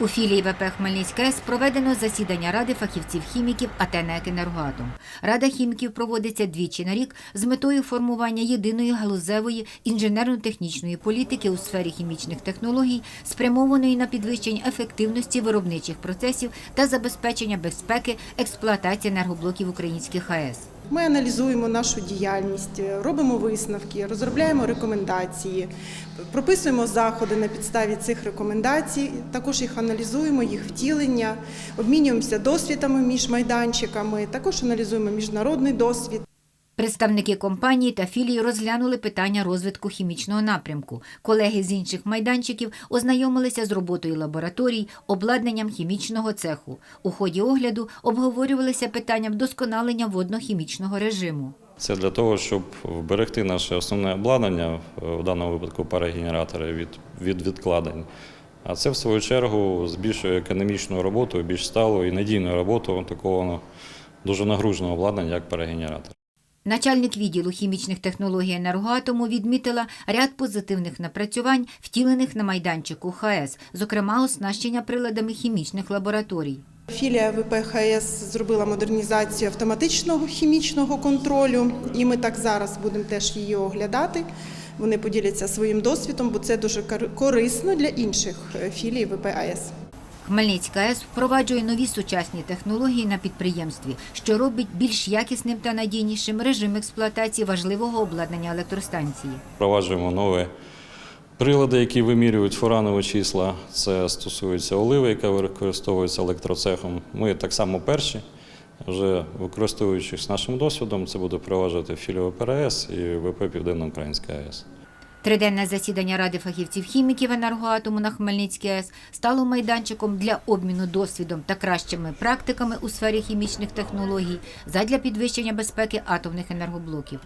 У філії ВП Хмельницька АЕС проведено засідання Ради фахівців-хіміків АТ «НЕК «Енергоатом». Рада хіміків проводиться двічі на рік з метою формування єдиної галузевої інженерно-технічної політики у сфері хімічних технологій, спрямованої на підвищення ефективності виробничих процесів та забезпечення безпеки експлуатації енергоблоків українських АЕС. Ми аналізуємо нашу діяльність, робимо висновки, розробляємо рекомендації, прописуємо заходи на підставі цих рекомендацій. Також їх аналізуємо, їх втілення, обмінюємося досвідами між майданчиками. Також аналізуємо міжнародний досвід. Представники компанії та філії розглянули питання розвитку хімічного напрямку. Колеги з інших майданчиків ознайомилися з роботою лабораторій, обладнанням хімічного цеху. У ході огляду обговорювалися питання вдосконалення водно-хімічного режиму. Це для того, щоб вберегти наше основне обладнання, в даному випадку парогенератори, від, від відкладень. А це, в свою чергу, збільшує економічну роботу, більш сталу і надійну роботу такого дуже нагруженого обладнання, як парогенератор. Начальник відділу хімічних технологій енергоатому відмітила ряд позитивних напрацювань, втілених на майданчику ХАЕС, зокрема оснащення приладами хімічних лабораторій. Філія ВПХС зробила модернізацію автоматичного хімічного контролю, і ми так зараз будемо теж її оглядати. Вони поділяться своїм досвідом, бо це дуже корисно для інших е, філій ВПАЕС. Хмельницька АЕС впроваджує нові сучасні технології на підприємстві, що робить більш якісним та надійнішим режим експлуатації важливого обладнання електростанції. Впроваджуємо нові прилади, які вимірюють фуранові числа. Це стосується оливи, яка використовується електроцехом. Ми так само перші, вже використовуючись нашим досвідом, це буде впроваджувати філію ПРС і ВП Південно-Українська АЕС. Триденне засідання Ради фахівців-хіміків енергоатому на Хмельницькій АЕС стало майданчиком для обміну досвідом та кращими практиками у сфері хімічних технологій задля підвищення безпеки атомних енергоблоків.